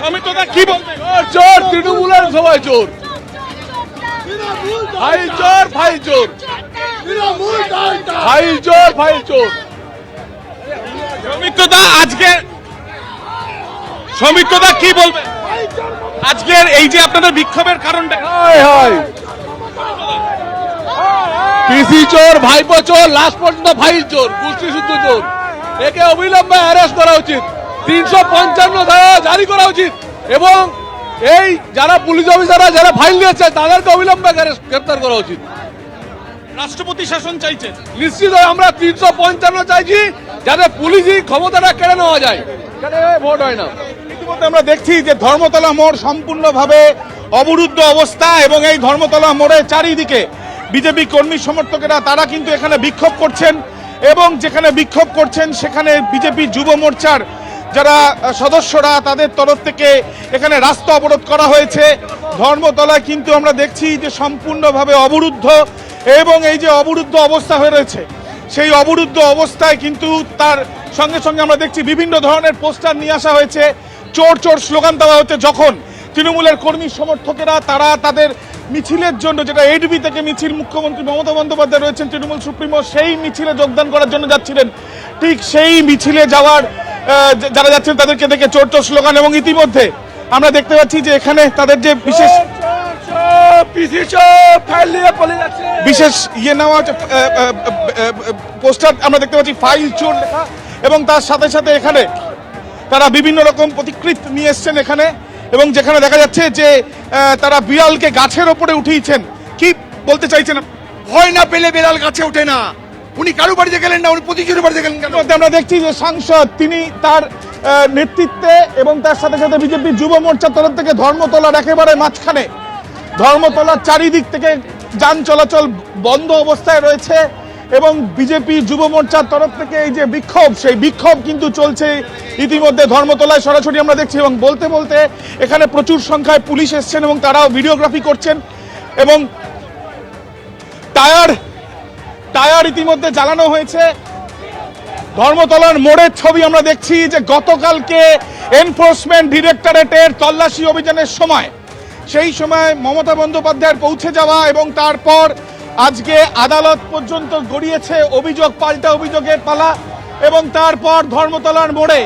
সমিত্রদা কি বলবে চোর তৃণমূলের সবাই চোর। ভাই চোর ভাই চোর। ভাই চোর ভাই চোর। সমিত্রদা আজকে সমিত্রদা কি বলবে? আজকের এই যে আপনাদের বিক্ষোভের কারণটা পিসি চোর ভাইপো চোর লাস্ট পর্যন্ত ভাই চোর গোষ্ঠী শুদ্ধ চোর। একে অবিলম্বে অ্যারেস্ট করা উচিত। তিনশো পঞ্চান্ন ধারা জারি করা উচিত। এবং এই যারা পুলিশ অফিসাররা যারা ফাইল দিয়েছে তাদেরকে অবিলম্বে গ্রেপ্তার করা উচিত। রাষ্ট্রপতি শাসন চাইছে। নিশ্চিত আমরা তিনশো পঞ্চান্ন চাইছি যাতে পুলিশই ক্ষমতাটা কেড়ে নেওয়া যায়। ভোট হয় না? ইতিমধ্যে আমরা দেখছি যে ধর্মতলা মোড় সম্পূর্ণভাবে অবরুদ্ধ অবস্থা এবং এই ধর্মতলা মোড়ের চারিদিকে বিজেপি কর্মী সমর্থকেরা তারা কিন্তু এখানে বিক্ষোভ করছেন এবং যেখানে বিক্ষোভ করছেন সেখানে বিজেপি যুব মোর্চার যারা সদস্যরা তাদের তরফ থেকে এখানে রাস্তা অবরোধ করা হয়েছে। ধর্মতলায় কিন্তু আমরা দেখছি যে সম্পূর্ণভাবে অবরুদ্ধ এবং এই যে অবরুদ্ধ অবস্থা হয়ে রয়েছে, সেই অবরুদ্ধ অবস্থায় কিন্তু তার সঙ্গে সঙ্গে আমরা দেখছি বিভিন্ন ধরনের পোস্টার নিয়ে আসা হয়েছে। চোর চোর স্লোগান দেওয়া হচ্ছে যখন তৃণমূলের কর্মী সমর্থকেরা, তারা তাদের মিছিলের জন্য, যেটা এডবি থেকে মিছিল, মুখ্যমন্ত্রী মমতা বন্দ্যোপাধ্যায় রয়েছেন তৃণমূল সুপ্রিমো, সেই মিছিলে যোগদান করার জন্য যাচ্ছিলেন। ঠিক সেই মিছিলে যাওয়ার যারা যাচ্ছেন তাদেরকে দেখে চোর চোর স্লোগান এবং ইতিমধ্যে আমরা দেখতে পাচ্ছি যে এখানে তাদের যে বিশেষ বিশেষ ইয়ে নেওয়া পোস্টার আমরা দেখতে পাচ্ছি ফাইল চোর লেখা এবং তার সাথে সাথে এখানে তারা বিভিন্ন রকম প্রতিকৃত নিয়ে এসছেন এখানে এবং যেখানে দেখা যাচ্ছে যে তারা বিড়ালকে গাছের ওপরে উঠিয়েছেন। কি বলতে চাইছেন? ভয় না পেলে বিড়াল গাছে ওঠে না। উনি কারও বাড়িতে গেলেন না, উনি প্রতিজনের বাড়িতে গেলেন কেন? আমরা দেখছি যে সাংসদ, তিনি তার নেতৃত্বে এবং তার সাথে সাথে বিজেপি যুব মোর্চার তরফ থেকে ধর্মতলার একেবারে মাঝখানে। ধর্মতলার চারিদিক থেকে যান চলাচল বন্ধ অবস্থায় রয়েছে এবং বিজেপি যুব মোর্চার তরফ থেকে এই যে বিক্ষোভ, সেই বিক্ষোভ কিন্তু চলছে ইতিমধ্যে ধর্মতলায় সরাসরি আমরা দেখছি এবং বলতে বলতে এখানে প্রচুর সংখ্যায় পুলিশ এসছেন এবং তারাও ভিডিওগ্রাফি করছেন এবং টায়ার টায়ার ইতিমধ্যে জ্বালানো হয়েছে। ধর্মতলার মোড়ের ছবি আমরা দেখছি যে গতকালকে এনফোর্সমেন্ট ডিরেক্টরেটের তল্লাশি অভিযানের সময়, সেই সময় মমতা বন্দ্যোপাধ্যায়ের পৌঁছে যাওয়া এবং তারপর আজকে আদালত পর্যন্ত গড়িয়েছে অভিযোগ, পাল্টা অভিযোগের পালা এবং তারপর ধর্মতলার মোড়ে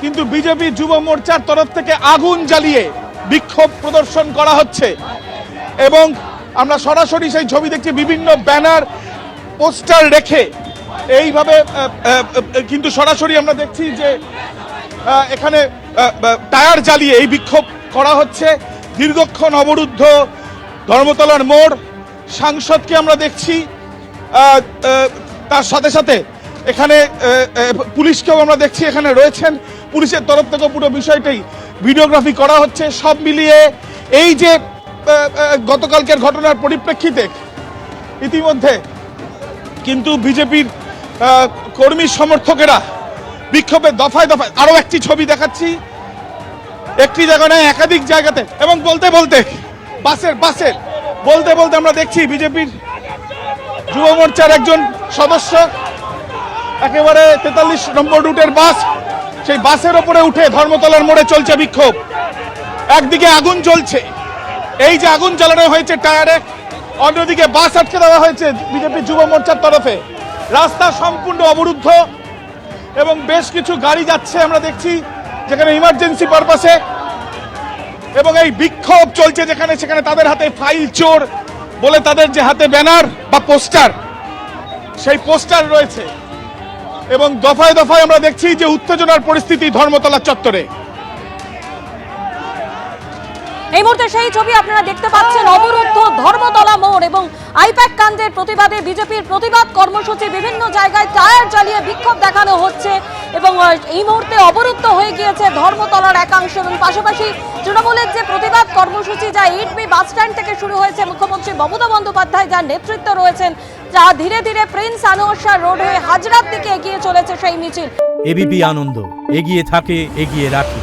কিন্তু বিজেপি যুব মোর্চার তরফ থেকে আগুন জ্বালিয়ে বিক্ষোভ প্রদর্শন করা হচ্ছে। এবং আমরা সরাসরি সেই ছবি দেখছি, বিভিন্ন ব্যানার পোস্টার রেখে এইভাবে কিন্তু সরাসরি আমরা দেখছি যে এখানে টায়ার জ্বালিয়ে এই বিক্ষোভ করা হচ্ছে। দীর্ঘক্ষণ অবরুদ্ধ ধর্মতলার মোড়। সাংসদকে আমরা দেখছি। তার সাথে সাথে এখানে পুলিশকেও আমরা দেখছি এখানে রয়েছেন। পুলিশের তরফ থেকে পুরো বিষয়টাই ভিডিওগ্রাফি করা হচ্ছে। সব মিলিয়ে এই যে গতকালকের ঘটনার পরিপ্রেক্ষিতে ইতিমধ্যে কিন্তু বিজেপির কর্মী সমর্থকেরা বিক্ষোভের দফায় দফায় আরও একটি ছবি দেখাচ্ছি। একটি জায়গা নয়, একাধিক জায়গাতে। এবং বলতে বলতে, বাসের বাসের, বলতে বলতে আমরা দেখছি বিজেপির যুব মোর্চার একজন সদস্য। একেবারে তেতাল্লিশ নম্বর রুটের বাস, সেই বাসের ওপরে উঠে ধর্মতলার মোড়ে চলছে বিক্ষোভ। একদিকে আগুন জ্বলছে। এই যে আগুন জ্বালানো হয়েছে টায়ারে অন্যদিকে বাস আটকে দেওয়া হয়েছে বিজেপি যুব মোর্চার তরফে। রাস্তা সম্পূর্ণ অবরুদ্ধ এবং বেশ কিছু গাড়ি যাচ্ছে আমরা দেখছি যেখানে ইমার্জেন্সি পারপাসে এবং এই বিক্ষোভ চলছে যেখানে, সেখানে তাদের হাতে ফাইল চোর বলে তাদের যে হাতে ব্যানার বা পোস্টার সেই পোস্টার রয়েছে। এবং দফায় দফায় আমরা দেখছি যে উত্তেজনার পরিস্থিতি ধর্মতলা চত্বরে। এই মুহূর্তে সেই ছবি আপনারা দেখতে পাচ্ছেন, অবরুদ্ধ ধর্মতলা মোড় এবং আইপ্যাক কাণ্ডের প্রতিবাদে বিজেপির প্রতিবাদ কর্মসূচি বিভিন্ন জায়গায় টায়ার জ্বালিয়ে বিক্ষোভ দেখানো হচ্ছে এবং এই মুহূর্তে অবরুদ্ধ হয়ে গিয়েছে ধর্মতলার একাংশ এবং পাশাপাশি তৃণমূলের যে প্রতিবাদ কর্মসূচি যা এইট বি বাস স্ট্যান্ড থেকে শুরু হয়েছে, মুখ্যমন্ত্রী মমতা বন্দ্যোপাধ্যায় যার নেতৃত্ব রয়েছেন, যা ধীরে ধীরে প্রিন্স আনোয়ার রোড হয়ে হাজরার দিকে এগিয়ে চলেছে সেই মিছিল। এবিপি আনন্দ, এগিয়ে থাকে, এগিয়ে রাখে।